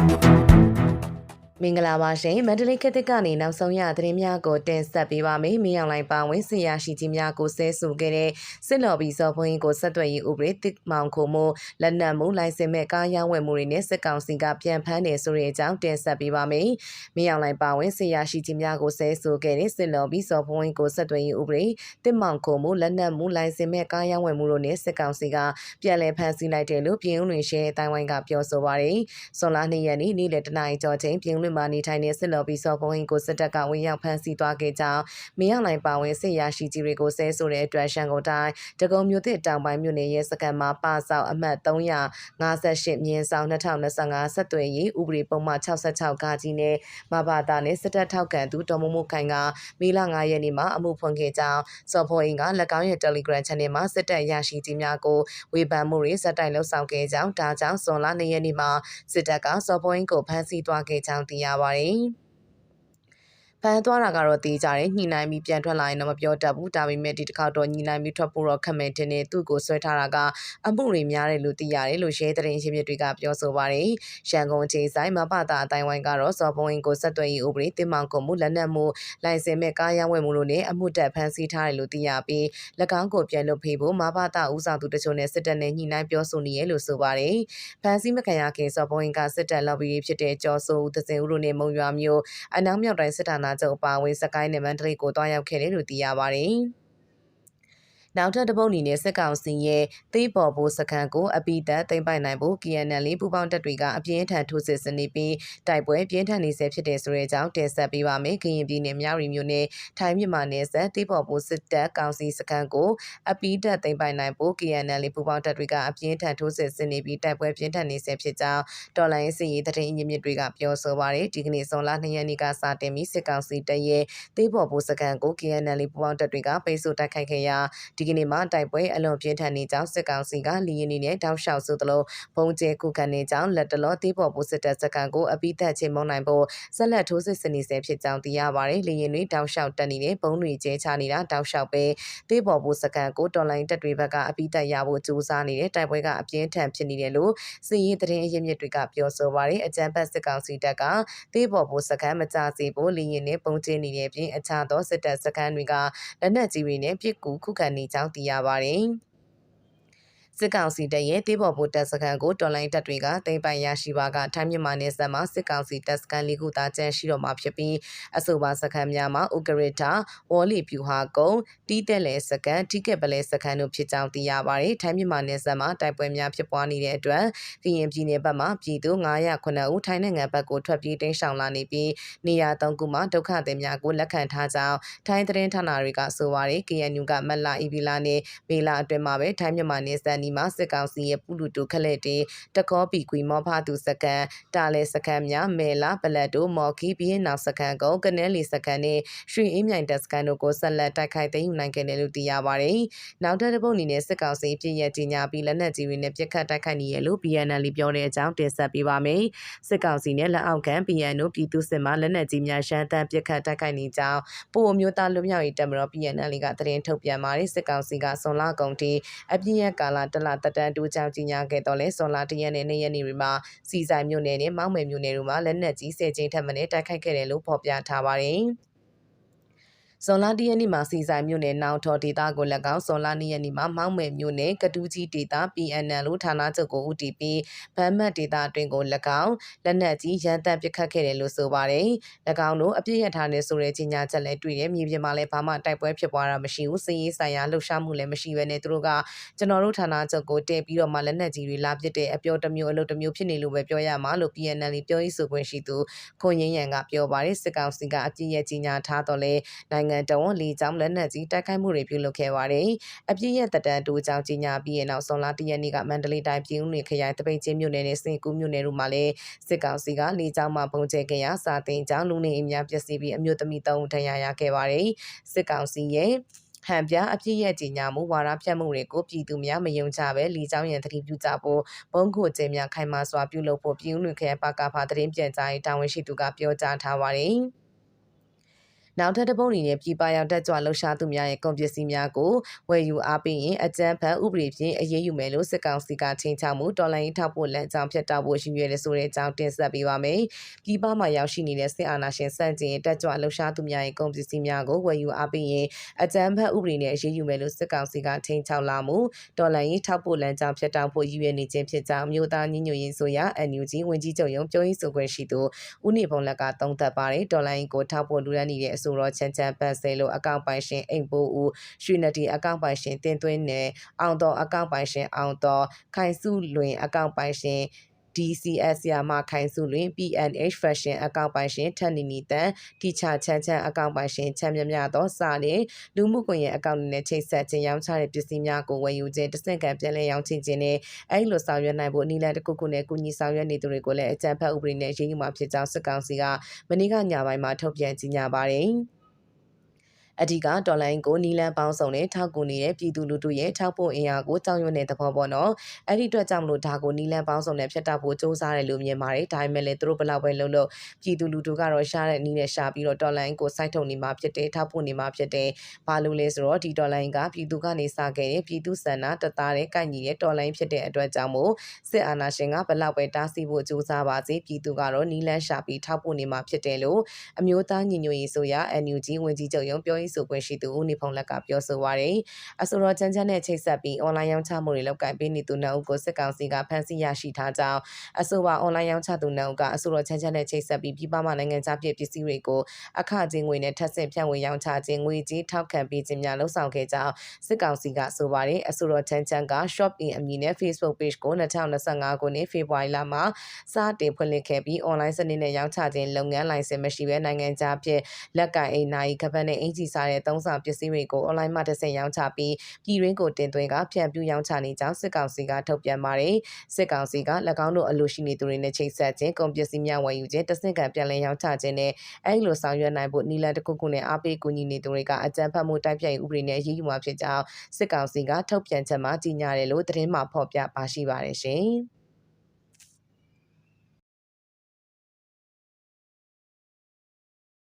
Thank you. မင်္ဂလာပါရှင်မန္တလေးခေတ်သစ်ကနေနောက်ဆုံးရသတင်းများကိုတင်ဆက်ပေးပါမယ်။မင်းအောင်လိုင်ပါဝင်ဆရာရှိကြီးများကိုဆဲဆိုခဲ့တဲ့စစ်လော်ဘီစော်ဖွင်းကိုဆက်သွယ်ရေးဥပဒေတစ်မောင်ခုမှုလက်နက်မှုလိုင်စင်မဲ့ကားရောင်းဝယ်မှုတွေနဲ့စစ်ကောင်စီကပြန်ဖမ်းတယ်ဆိုတဲ့အကြောင်းတင်ဆက်ပေးပါမယ်။မင်းအောင်လိုင်ပါဝင်ဆရာရှိကြီးများကိုဆဲဆိုခဲ့တဲ့စစ်လော်ဘီစော်ဖွင်းကိုဆက်သွယ်ရေးဥပဒေတစ်မောင်ခုမှုလက်နက်မှုလိုင်စင်မဲ့ကားရောင်းဝယ်မှုတို့နဲ့စစ်ကောင်စီကပြန်လည်ဖမ်းဆီးလိုက်တယ်လို့ပြည်ဦးလွင်ရှဲတိုင်ဝိုင်းကပြောဆိုပါတယ်။ဆွန်လာနေ့ရက်နေ့နေ့လယ်တနာရီကျော်ချိန်ပြည်ဦးလွင်မှာနေထိုင်တဲ့စစ်လော်ဘီစော်ဘုံဟင်ကိုစစ်တပ်ကဝင်ရောက်ဖမ်းဆီးသွားခဲ့ကြောင်းမင်းအောင်လိုင်ပါဝင်စစ်ရရှိကြီးတွေကိုဆဲဆိုတဲ့အတွက်ရှန်ကုန်တိုင်းတကုံမြို့သစ်တောင်ပိုင်းမြို့နယ်ရဲစခန်းမှာပါဆောက်အမှတ်358မြင်းဆောင်2025ဆက်သွယ်ရေးဥပဒေပုံမှန်66ခါကြီးနဲ့မဘာသာနဲ့စစ်တပ်ထောက်ခံသူတော်မမို့ခိုင်ကမေလ9ရက်နေ့မှာအမှုဖွင့်ခဲ့ကြောင်းစော်ဘုံဟင်က၎င်းရဲ့ Telegram Channel မှာစစ်တပ်ရရှိကြီးများကိုဝေဖန်မှုတွေစက်တိုင်လှုပ်ဆောင်ခဲ့ကြောင်းဒါကြောင့်ဇွန်လ2ရက်နေ့မှာစစ်တပ်ကစော်ဘုံဟင်ကိုဖမ်းဆီးသွားခဲ့ကြောင်းသိရပါတယ်။ ဖမ်းသွားတာကတော့တေးကြတယ်ညှိနှိုင်းပြီးပြန်ထွက်လာရင်တော့မပြောတတ်ဘူးဒါပေမဲ့ဒီတစ်ခါတော့ညှိနှိုင်းပြီးထွက်ဖို့တော့ခက်မယ်တင်နေသူ့ကိုဆွဲထားတာကအမှုတွေများတယ်လို့သိရတယ်လို့ရဲတရင်ရှင်းပြတွေကပြောဆိုပါတယ်ရန်ကုန်ခြေဆိုင်မပတာအတိုင်းဝိုင်းကတော့စော်ဘုံရင်ကိုဆက်သွယ်ရေးဥပဒေတင်မောင်ကုန်မှုလက်နက်မှုလိုင်စင်မဲ့ကားရောင်းဝယ်မှုလို့နဲ့အမှုတက်ဖမ်းဆီးထားတယ်လို့သိရပြီး၎င်းကိုပြန်လွတ်ဖေးဖို့မပတာဦးဆောင်သူတချို့နဲ့စစ်တပ်နဲ့ညှိနှိုင်းပြောဆိုနေရလို့ဆိုပါတယ်ဖမ်းဆီးမခံရခင်စော်ဘုံရင်ကစစ်တပ်လော်ဘီဖြစ်တဲ့ကျော်စိုးဦးသစင်ဦးတို့နဲ့မုံရွာမျိုးအနောက်မြောက်တိုင်းစစ်ဌာနချုပ်အပါအဝင်စကိုင်းနဲ့မန္တလေးကိုတွားရောက်ခဲ့တယ်လို့သိရပါတယ်။ နောက်ထပ်တစ်ပုတ်အနေနဲ့စစ်ကောင်စီရဲ့သေးပေါ်ဖို့စခန်းကိုအပိသက်သိမ့်ပိုင်နိုင်ဖို့ KNL ပူပေါင်းတပ်တွေကအပြင်းထန်ထိုးစစ်ဆင်နေပြီးတိုက်ပွဲပြင်းထန်နေဆဲဖြစ်တဲ့ဆိုတဲ့အကြောင်းတင်ဆက်ပေးပါမယ်။ကရင်ပြည်နယ်မြောက်ရီမြို့နယ်ထိုင်းမြန်မာနယ်စပ်သေးပေါ်ဖို့စစ်တပ်ကောင်စီစခန်းကိုအပိသက်သိမ့်ပိုင်နိုင်ဖို့ KNL ပူပေါင်းတပ်တွေကအပြင်းထန်ထိုးစစ်ဆင်နေပြီးတိုက်ပွဲပြင်းထန်နေဆဲဖြစ်ကြောင်းတော်လိုင်းစီရေးတရင်အမြင့်မြစ်တွေကပြောဆိုပါရယ်ဒီကနေ့ဇွန်လ2ရက်နေ့ကစတင်ပြီးစစ်ကောင်စီတပ်ရဲ့သေးပေါ်ဖို့စခန်းကို KNL ပူပေါင်းတပ်တွေကပိတ်ဆို့တိုက်ခိုက်ခဲ့ရာဒီကနေ့မှတိုက်ပွဲအလွန်ပြင်းထန်နေကြောင်းစစ်ကောင်စီကလီရင်နေနဲ့တောက်လျှောက်ဆိုသလိုဘုံကျဲကုခံနေကြောင်းလက်တလောသေးပေါ်ပိုစစ်တပ်စကန်ကိုအပိသက်ချင်းမုံနိုင်ဖို့ဆက်လက်ထိုးစစ်ဆင်နေဆဲဖြစ်ကြောင်းသိရပါတယ်။လီရင်တွေတောက်လျှောက်တက်နေတဲ့ဘုံတွေကျဲချနေတာတောက်လျှောက်ပဲသေးပေါ်ပိုစကန်ကိုတော်လိုင်းတပ်တွေဘက်ကအပိသက်ရဖို့ကြိုးစားနေတဲ့တိုက်ပွဲကအပြင်းထန်ဖြစ်နေတယ်လို့စီရေးသတင်းအရင်းမြစ်တွေကပြောဆိုပါတယ်။အကြံဖက်စစ်ကောင်စီတပ်ကသေးပေါ်ပိုစကန်မကြစေဖို့လီရင်နဲ့ပုံကျင်းနေတဲ့ပြင်အခြားသောစစ်တပ်စကန်တွေကလက်နက်ကြီးတွေနဲ့ပစ်ကူခုခံနေကြောင်းသိရပါတယ်။ စစ်ကောင်စီတပ်ရဲ့တေးပေါ်ဖို့တပ်စခန်းကိုတော်လိုင်းတပ်တွေကသိမ်းပိုင်ရရှိပါကထိုင်းမြန်မာနယ်စပ်မှာစစ်ကောင်စီတပ်စခန်းလေးခုသာကျန်ရှိတော့မှာဖြစ်ပြီးအဆိုပါစခန်းများမှာဥကရတာဝေါ်လီဖြူဟာကုန်းတီးတက်လေစခန်းထိကက်ပလဲစခန်းတို့ဖြစ်ကြောင်းသိရပါတယ်ထိုင်းမြန်မာနယ်စပ်မှာတိုက်ပွဲများဖြစ်ပွားနေတဲ့အတွက်ကရင်ပြည်နယ်ဘက်မှာပြည်သူ909ဦးထိုင်းနိုင်ငံဘက်ကိုထွက်ပြေးတိမ်းရှောင်လာနေပြီးနေရာ၃ခုမှာဒုက္ခသည်များကိုလက်ခံထားကြောင်းထိုင်းသတင်းဌာနတွေကဆိုပါတယ် KNU ကမက်လာအီဗီလာနဲ့မေလာအတွင်းမှာပဲထိုင်းမြန်မာနယ်စပ်နီမှာစစ်ကောင်စီရဲ့ပူလူတူခလက်တေတကောပီကွီမောဖာသူစကန်တာလဲစကန်များမဲလာပလက်တိုမော်ခီဘီရင်နောက်စကန်ကုန်းကနဲလီစကန်နဲ့ရွှေအင်းမြိုင်တက်စကန်တို့ကိုဆက်လက်တိုက်ခိုက်သိမ်းယူနိုင်ခဲ့တယ်လို့သိရပါတယ်။နောက်ထပ်တစ်ပုတ်အနေနဲ့စစ်ကောင်စီပြည်ရကြီးညာပြီးလက်နက်ကြီးတွေနဲ့ပြစ်ခတ်တိုက်ခိုက်နေရလို့ PNL ပြောတဲ့အကြောင်းတင်ဆက်ပေးပါမယ်။စစ်ကောင်စီနဲ့လက်အောက်ခံ PNL ပြည်သူစစ်မှလက်နက်ကြီးများရှမ်းတမ်းပြစ်ခတ်တိုက်ခိုက်နေကြောင်းပိုအမျိုးသားလူမျိုးရေးတပ်မတော် PNL ကသတင်းထုတ်ပြန်ပါတယ်စစ်ကောင်စီကဆွန်လာကုံတီအပြည့်ရကာလာတလတတန်တူကြောင့်ကြီးညာခဲ့တော့လဲဇွန်လ၁ရက်နဲ့၂ရက်နေ့တွေမှာစီဆိုင်မြို့နယ်နဲ့မောက်မယ်မြို့နယ်တို့မှာလက်နက်ကြီး၁၀ကျင်းထပ်မံတိုက်ခိုက်ခဲ့တယ်လို့ဖော်ပြထားပါတယ်။ ဇွန်လ၁ရက်နေ့မှာစီဆိုင်မြို့နယ်နောင်ထော်ဒေသကို၎င်းဇွန်လ၂ရက်နေ့မှာမောင်းမယ်မြို့နယ်ကတူးကြီးဒေသ PNL လို့ဌာနချုပ်ကိုဦးတည်ပြီးဗမ်းမတ်ဒေသအတွင်းကို၎င်းလက်နက်ကြီးရန်တပ်ပစ်ခတ်ခဲ့တယ်လို့ဆိုပါတယ်။၎င်းတို့အပြစ်ရထားနေဆိုတဲ့ကြီးညာချက်လည်းတွေ့တယ်မြေပြင်မှာလည်းဘာမှတိုက်ပွဲဖြစ်ပွားတာမရှိဘူးစီးရေးဆိုင်ရာလှုပ်ရှားမှုလည်းမရှိဘဲနဲ့သူတို့ကကျွန်တော်တို့ဌာနချုပ်ကိုတည်ပြီးတော့မှလက်နက်ကြီးတွေလာပစ်တဲ့အပြောတစ်မျိုးအလုပ်တစ်မျိုးဖြစ်နေလို့ပဲပြောရမှာလို့ PNL ပြောရေးဆိုခွင့်ရှိသူခွန်ရင်ရန်ကပြောပါတယ်စစ်ကောင်စီကအပြစ်ရကြီးညာထားတော့လဲနိုင်ငံနိုင်ငံတဝန်လေကြောင်းလက်နက်ကြီးတိုက်ခိုက်မှုတွေပြုလုပ်ခဲ့ပါတယ်။အပြစ်ရဲ့တပ်တန်းတိုးကြောင်းကြီးညာပြီးရနောက်ဆုံးလတရက်နေ့ကမန္တလေးတိုင်းပြည်ဦးနယ်ခရိုင်တပိတ်ချင်းမြို့နယ်နဲ့စင်ကူးမြို့နယ်တို့မှာလည်းစစ်ကောင်စီကလေကြောင်းမှပုံကျဲခဲ့ရာစာတင်ကြောင်းလူနေအိမ်များပျက်စီးပြီးအမျိုးသမီး၃ဦးထဏ်ရာရခဲ့ပါတယ်။စစ်ကောင်စီရဲ့ဟန်ပြအပြစ်ရဲ့ကြီးညာမှုဝါရဖြတ်မှုတွေကိုပြည်သူများမယုံကြပဲလီချောင်းရန်တတိပြုကြဖို့ဘုံခုကျင်းများခိုင်မာစွာပြုလုပ်ဖို့ပြည်ဦးလွင်ခရိုင်ပါကဖာသတင်းပြန်ကြားရေးတာဝန်ရှိသူကပြောကြားထားပါတယ်။ နောက်ထပ်တစ်ပုတ်အနေနဲ့ပြည်ပရောက်တက်ကြွလှုပ်ရှားသူများရဲ့ကုန်ပစ္စည်းများကိုဝယ်ယူအားပေးရင်အကြမ်းဖက်ဥပဒေဖြင့်အရေးယူမယ်လို့စစ်ကောင်စီကချိန်ချမှုတော်လိုင်းထောက်ပို့လမ်းကြောင်းဖြတ်တောက်ဖို့ရှိရတဲ့ဆိုတဲ့အကြောင်းတင်ဆက်ပေးပါမယ်။ပြည်ပမှာရောက်ရှိနေတဲ့စစ်အာဏာရှင်စန့်ကျင်တက်ကြွလှုပ်ရှားသူများရဲ့ကုန်ပစ္စည်းများကိုဝယ်ယူအားပေးရင်အကြမ်းဖက်ဥပဒေနဲ့အရေးယူမယ်လို့စစ်ကောင်စီကချိန်ချလာမှုတော်လိုင်းထောက်ပို့လမ်းကြောင်းဖြတ်တောက်ဖို့ရည်ရွယ်နေခြင်းဖြစ်ကြောင်းမြို့သားညီညွတ်ရေးဆိုရာ NUG ဝင်ကြီးချုပ်ရုံးပြောရေးဆိုခွင့်ရှိသူဦးနေဖုံးလက်ကသုံးသပ်ပါတယ်တော်လိုင်းကိုထောက်ပို့လူရန်နေတဲ့အဆိုတော်ချမ်းချမ်းပန်ဆယ်လို့အကောင့်ပိုင်ရှင်အိမ်ပိုးဦးရွှေနတီအကောင့်ပိုင်ရှင်တင်သွင်းနယ်အောင်တော်အကောင့်ပိုင်ရှင်အောင်တော်ခိုင်စုလွင်အကောင့်ပိုင်ရှင် DCS ဆရာမခိုင်စုလွင် PNH Fashion အကောင့်ပိုင်ရှင်ထက်နီနီတန်တီချာချမ်းချမ်းအကောင့်ပိုင်ရှင်ချမ်းမြမြသောစာနဲ့လူမှုကွန်ရက်အကောင့်တွေနဲ့ချိတ်ဆက်ခြင်းရောင်းချတဲ့ပစ္စည်းများကိုဝယ်ယူခြင်းတဆင့်ခံပြန်လည်ရောင်းချခြင်းနဲ့အဲ့လိုဆောင်ရွက်နိုင်ဖို့နီလန်တစ်ခုခုနဲ့ကုညီဆောင်ရွက်နေသူတွေကိုလည်းအကြံဖတ်ဥပဒေနဲ့ရေးယူမှာဖြစ်ကြောင်းစစ်ကောင်စီကမနေ့ကညပိုင်းမှာထုတ်ပြန်ကြေညာပါတယ်။ အဓိကဒေါ်လာကိုနီလန်ပေါင်းစုံနဲ့ထောက်ကူနေတဲ့ပြည်သူလူထုရဲ့ထောက်ပို့အင်အားကိုကြောက်ရွံ့တဲ့သဘောပေါ့နော်အဲ့ဒီအတွက်ကြောင့်မလို့ဒါကိုနီလန်ပေါင်းစုံနဲ့ဖျက်တောက်ဖို့စ조사တယ်လို့မြင်ပါတယ်ဒါပေမဲ့လည်းသူတို့ဘလောက်ပဲလုပ်လို့ပြည်သူလူထုကတော့ရှားတဲ့နီးနဲ့ရှာပြီးတော့ဒေါ်လာကိုစိုက်ထုတ်နေမှာဖြစ်တယ်ထောက်ပို့နေမှာဖြစ်တယ်ဘာလို့လဲဆိုတော့ဒီဒေါ်လာကပြည်သူကနေစခဲ့တဲ့ပြည်သူစံနာတသားတဲ့ကိုက်ညီတဲ့ဒေါ်လာဖြစ်တဲ့အတွက်ကြောင့်မို့စစ်အာဏာရှင်ကဘလောက်ပဲတားဆီးဖို့စ조사ပါစေပြည်သူကတော့နီလန်ရှာပြီးထောက်ပို့နေမှာဖြစ်တယ်လို့အမျိုးသားညီညွတ်ရေးဆိုရ NUG ဝင်ကြီးချုပ်ရုံးပြောရေး ဆိုခွင့်ရှိသူဦးနေဖုံလက်ကပြောဆိုပါရယ်အဆိုတော်ချမ်းချမ်းနဲ့ချိတ်ဆက်ပြီးအွန်လိုင်းရောင်းချမှုတွေလုပ်ကိုင်ပေးနေသူနှုတ်ကိုစစ်ကောင်စီကဖမ်းဆီးရရှိထားကြောင်းအဆိုပါအွန်လိုင်းရောင်းချသူနှုတ်ကအဆိုတော်ချမ်းချမ်းနဲ့ချိတ်ဆက်ပြီးပြည်ပမှနိုင်ငံခြားပြည်ပစ္စည်းတွေကိုအခကြေးငွေနဲ့ထပ်ဆင့်ဖြန့်ဝေရောင်းချခြင်းငွေကြေးထောက်ခံပေးခြင်းများလှုံ့ဆော်ခဲ့ကြောင်းစစ်ကောင်စီကဆိုပါရယ်အဆိုတော်ချမ်းချမ်းက shop in အမည်နဲ့ Facebook page ကို2025ခုနှစ်ဖေဖော်ဝါရီလမှာစတင်ဖွင့်လှစ်ခဲ့ပြီး online စနစ်နဲ့ရောင်းချခြင်းလုပ်ငန်းလိုင်စင်မရှိဘဲနိုင်ငံခြားဖြစ်လက်ကင်အိမ်နိုင်ကပတ်နဲ့အင်ဂျီစားတဲ့သုံးဆောင်ပစ္စည်းတွေကို online မှာတစ်ဆင့်ရောင်းချပြီးပြည်ရင်းကိုတင်သွင်းကဖြန့်ပြူရောင်းချနေကြောင်းစစ်ကောင်စီကထုတ်ပြန်ပါတယ်စစ်ကောင်စီက၎င်းတို့အလို့ရှိနေသူတွေနဲ့ချိတ်ဆက်ခြင်းကုန်ပစ္စည်းများဝယ်ယူခြင်းတဆင့်ခံပြန်လည်ရောင်းချခြင်းနဲ့အဲဒီလိုဆောင်ရွက်နိုင်ဖို့နီလန်တစ်ခုခုနဲ့အားပေးကူညီနေသူတွေကအကြမ်းဖက်မှုတိုက်ဖျက်ရေးဥပဒေနဲ့အရေးယူမှာဖြစ်ကြောင်းစစ်ကောင်စီကထုတ်ပြန်ချက်မှာကြေညာတယ်လို့သတင်းမှာဖော်ပြပါရှိပါတယ်ရှင်